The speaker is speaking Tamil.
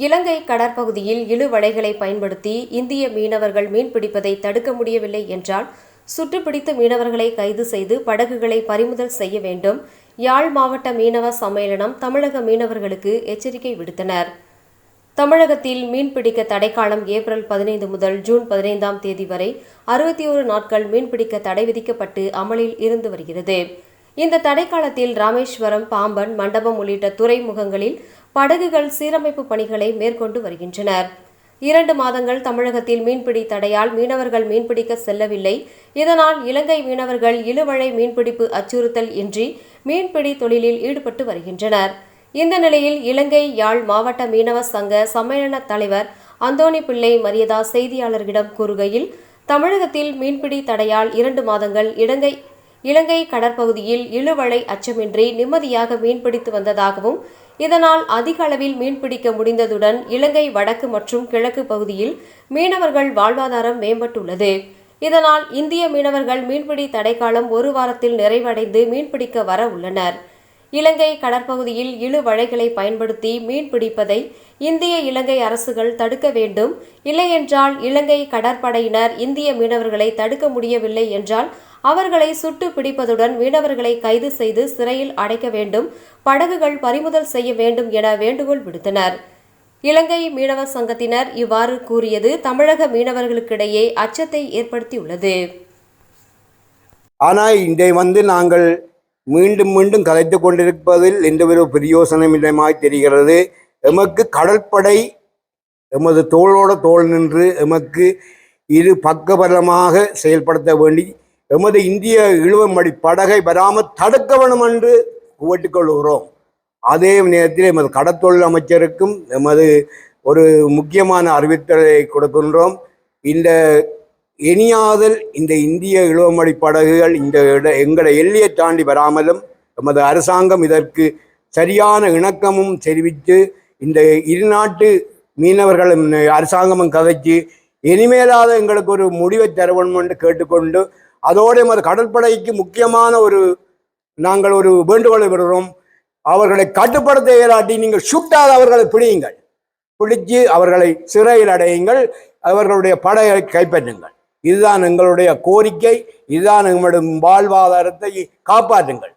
இலங்கை கடற்பகுதியில் இழுவலைகளை பயன்படுத்தி இந்திய மீனவர்கள் மீன்பிடிப்பதை தடுக்க முடியவில்லை என்றால் சுட்டுப்பிடித்த மீனவர்களை கைது செய்து படகுகளை பறிமுதல் செய்ய வேண்டும். யாழ் மாவட்ட மீனவ சம்மேளனம் தமிழக மீனவர்களுக்கு எச்சரிக்கை விடுத்தனர். தமிழகத்தில் மீன்பிடிக்க தடைக்காலம் ஏப்ரல் பதினைந்து முதல் ஜூன் பதினைந்தாம் தேதி வரை அறுபத்தி ஒரு நாட்கள் மீன்பிடிக்க தடை விதிக்கப்பட்டு அமலில் இருந்து வருகிறது. இந்த தடைக்காலத்தில் ராமேஸ்வரம் பாம்பன் மண்டபம் உள்ளிட்ட துறைமுகங்களில் படகுகள் சீரமைப்பு பணிகளை மேற்கொண்டு வருகின்றனர். இரண்டு மாதங்கள் தமிழகத்தில் மீன்பிடி தடையால் மீனவர்கள் மீன்பிடிக்க செல்லவில்லை. இதனால் இலங்கை மீனவர்கள் இழுவழை மீன்பிடிப்பு அச்சுறுத்தல் இன்றி மீன்பிடி தொழிலில் ஈடுபட்டு வருகின்றனர். இந்த நிலையில் இலங்கை யாழ் மாவட்ட மீனவ சங்க சம்மேளன தலைவர் அந்தோணி பிள்ளை மரியதா செய்தியாளர்களிடம் கூறுகையில் தமிழகத்தில் மீன்பிடி தடையால் இரண்டு மாதங்கள் இலங்கை இலங்கை கடற்பகுதியில் இழுவலை அச்சமின்றி நிம்மதியாக மீன்பிடித்து வந்ததாகவும் இதனால் அதிக அளவில் மீன்பிடிக்க முடிந்ததுடன் இலங்கை வடக்கு மற்றும் கிழக்கு பகுதியில் மீனவர்கள் வாழ்வாதாரம் மேம்பட்டுள்ளது. இதனால் இந்திய மீனவர்கள் மீன்பிடி தடைக்காலம் ஒரு வாரத்தில் நிறைவடைந்து மீன்பிடிக்க வர உள்ளனர். இலங்கை கடற்பகுதியில் இழு வலைகளை பயன்படுத்தி மீன் பிடிப்பதை இந்திய இலங்கை அரசுகள் தடுக்க வேண்டும். இல்லையென்றால் இலங்கை கடற்படையினர் இந்திய மீனவர்களை தடுக்க முடியவில்லை என்றால் அவர்களை சுட்டு பிடிப்பதுடன் மீனவர்களை கைது செய்து சிறையில் அடைக்க வேண்டும். படகுகள் பறிமுதல் செய்ய வேண்டும் என வேண்டுகோள் விடுத்தனர். இலங்கை மீனவ சங்கத்தினர் இவ்வாறு கூறியது தமிழக மீனவர்களுக்கிடையே அச்சத்தை ஏற்படுத்தியுள்ளது. ஆனால் இதை வந்து நாங்கள் மீண்டும் மீண்டும் கதைத்து கொண்டிருப்பதில் எந்தவித பிரயோசனமில்லமாய் தெரிகிறது. எமக்கு கடற்படை எமது தோளோட தோள் நின்று எமக்கு இரு பக்கபலமாக செயல்படுத்த வேண்டி எமது இந்திய இழுவமடி படகை வராமல் தடுக்க வேணும் என்று கொள்கிறோம். அதே நேரத்தில் எமது கடத்தொழில் அமைச்சருக்கும் எமது ஒரு முக்கியமான அறிவித்தலை கொடுக்கின்றோம். இந்த இனியாதல் இந்த இந்திய இழுவமடி படகுகள் இந்த இட எங்களை எல்லையை தாண்டி வராமலும் எமது அரசாங்கம் இதற்கு சரியான இணக்கமும் தெரிவித்து இந்த இருநாட்டு மீனவர்களும் அரசாங்கமும் கதைச்சு இனிமேலாத எங்களுக்கு ஒரு முடிவை தர என்று கேட்டுக்கொண்டு அதோடு எமது கடற்படைக்கு முக்கியமான ஒரு நாங்கள் ஒரு வேண்டுகோளை விடுறோம். அவர்களை கட்டுப்படுத்த இயலாட்டி நீங்கள் சுட்டாத அவர்களை பிடியுங்கள். பிடிச்சு அவர்களை சிறையில் அடையுங்கள். அவர்களுடைய படையை கைப்பற்றுங்கள். இதுதான் எங்களுடைய கோரிக்கை இதுதான் எங்களுடைய வாழ்வாதாரத்தை காப்பாற்றுங்கள்.